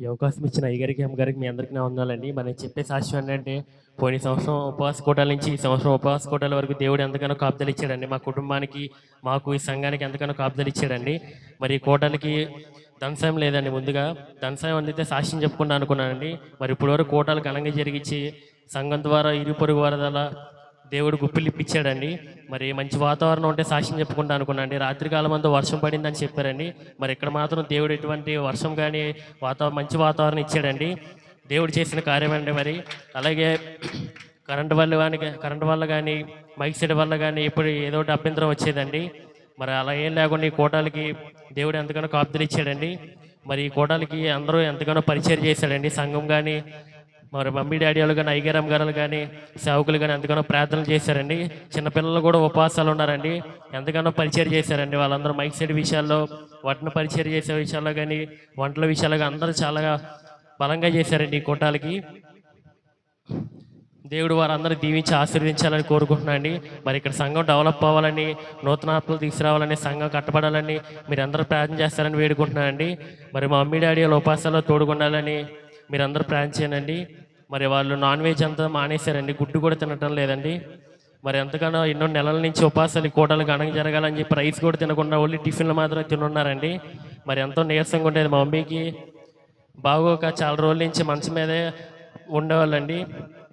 ఈ అవకాశం ఇచ్చిన అయ్యగారికి అమ్మగారికి మీ అందరికీ నా మనం చెప్పే సాక్ష్యం ఏంటంటే పోయిన సంవత్సరం ఉపవాస కోటాల నుంచి ఈ సంవత్సరం ఉపవాస కోటాల వరకు దేవుడు ఎంతగానో కాపుదలు ఇచ్చాడండి. మా కుటుంబానికి మాకు ఈ సంఘానికి ఎంతగానో కాపుదలు ఇచ్చాడండి. మరి ఈ కోటలకి ధనసాయం లేదండి ముందుగా. ధనసాయం అందితే సాక్ష్యం చెప్పుకుంటా అనుకున్నానండి. మరి ఇప్పుడు కోటాలు ఘనంగా జరిగించి సంఘం ద్వారా ఇరు పొరుగు వరదల దేవుడు గుప్పిలు ఇప్పించాడండి మరి మంచి వాతావరణం ఉంటే సాక్ష్యం చెప్పుకుంటా అనుకున్నాండి రాత్రి కాలం అంతా వర్షం పడిందని చెప్పారండి. మరి ఇక్కడ మాత్రం దేవుడు ఎటువంటి వర్షం కానీ వాతావరణం మంచి వాతావరణం ఇచ్చాడండి. దేవుడు చేసిన కార్యం అండి మరి. అలాగే కరెంట్ వల్ల కానీ కరెంటు వల్ల కానీ మైక్ సెట్ వల్ల కానీ ఇప్పుడు ఏదో ఒకటి అభ్యంతరం వచ్చేదండి. మరి అలా ఏం లేకుండా ఈ కోటాలకి దేవుడు ఎంతగానో కాపుదలు ఇచ్చాడండి మరి ఈ కోటాలకి అందరూ ఎంతగానో పరిచయం చేశాడండి. సంఘం కానీ మరి మమ్మీ డాడీ వాళ్ళు కానీ అయ్యగారమ్మ గారు కానీ సేవకులు కానీ ఎంతగానో ప్రార్థనలు చేశారండి. చిన్నపిల్లలు కూడా ఉపవాసాలు ఉన్నారండి. ఎంతగానో పరిచయం చేశారండి. వాళ్ళందరూ మైక్ సెట్ విషయాల్లో వాటిని పరిచయం చేసే విషయాల్లో కానీ వంటల విషయాల్లో కానీ అందరూ చాలా బలంగా చేశారండి ఈ కుటాలకి. దేవుడు వారందరూ దీవించి ఆశీర్వదించాలని కోరుకుంటున్నాను అండి మరి ఇక్కడ సంఘం డెవలప్ అవ్వాలని నూతనాత్మలు తీసుకురావాలని సంఘం కట్టబడాలని మీరు అందరూ ప్రార్థన చేస్తారని వేడుకుంటున్నానండి. మరి మా మమ్మీ డాడీ వాళ్ళ ఉపాసాల్లో తోడుకుండాలని మీరందరూ ప్లాన్ చేయనండి చేయండి. మరి వాళ్ళు నాన్ వెజ్ అంతా మానేశారండి. గుడ్డు కూడా తినటం లేదండి. మరి ఎంతగానో ఎన్నో నెలల నుంచి ఉపాసాలు కూటలు కోటలు ఘనంగా జరగాలని చెప్పి రైస్ కూడా తినకుండా ఓన్లీ టిఫిన్లు మాత్రమే తినున్నారండి. మరి ఎంతో నీరసంగా ఉండేది మా మమ్మీకి. బాగోక చాలా రోజుల నుంచి మనసు మీదే ఉండేవాళ్ళండి.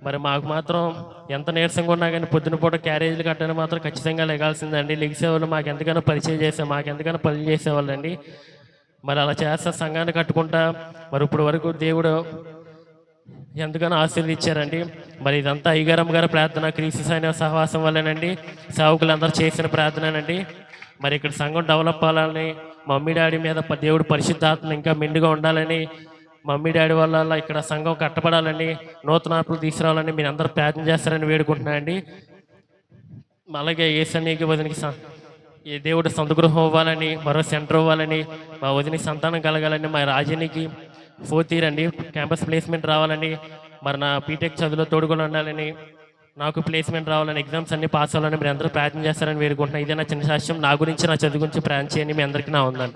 మరి మాకు మాత్రం ఎంత నీరసంగా ఉన్నా కానీ పొద్దున పూట క్యారేజీలు కట్టడం మాత్రం ఖచ్చితంగా లెగాల్సిందండి. లెగిసేవాళ్ళు మాకు ఎంతగానో పరిచయం చేసే మాకు ఎంతగానో పనులు చేసేవాళ్ళండి. మరి అలా చేస్తా సంఘాన్ని కట్టుకుంటా. మరి ఇప్పుడు వరకు దేవుడు ఎంతగానో ఆశీర్వదించారండి మరి ఇదంతా అయ్యగారమ్మ గారి ప్రార్థన క్రీస్తు సైన్య సహవాసం వల్లేనండి. సేవకులందరూ చేసిన ప్రార్థననండి. మరి ఇక్కడ సంఘం డెవలప్ అవ్వాలని మమ్మీ డాడీ మీద దేవుడు పరిశుద్ధాత్మ ఇంకా మెండుగా ఉండాలని మమ్మీ డాడీ వల్ల ఇక్కడ సంఘం కట్టబడాలని నూతనార్పులు తీసుకురావాలని మీరు అందరూ ప్రయత్నం చేస్తారని వేడుకుంటున్నానండి. అలాగే ఏ సన్నిధికి స- ఏ దేవుడు సంతగృహం అవ్వాలని మరో సెంటర్ అవ్వాలని మా వదిన సంతానం కలగాలని మా రాజనీకి ఫోర్త్ ఇయర్ అండి క్యాంపస్ ప్లేస్మెంట్ రావాలని మరి నా బీటెక్ చదువులో తోడుకొని ఉండాలని నాకు ప్లేస్మెంట్ రావాలని ఎగ్జామ్స్ అన్ని పాస్ అవ్వాలని మీరు అందరూ ప్రయత్నం చేస్తారని వేడుకుంటున్నాను. ఇదే నా చిన్న సాక్ష్యం. నా గురించి నా చదువు గురించి ప్రయాణం చేయని మీ అందరికీ నా ఉందండి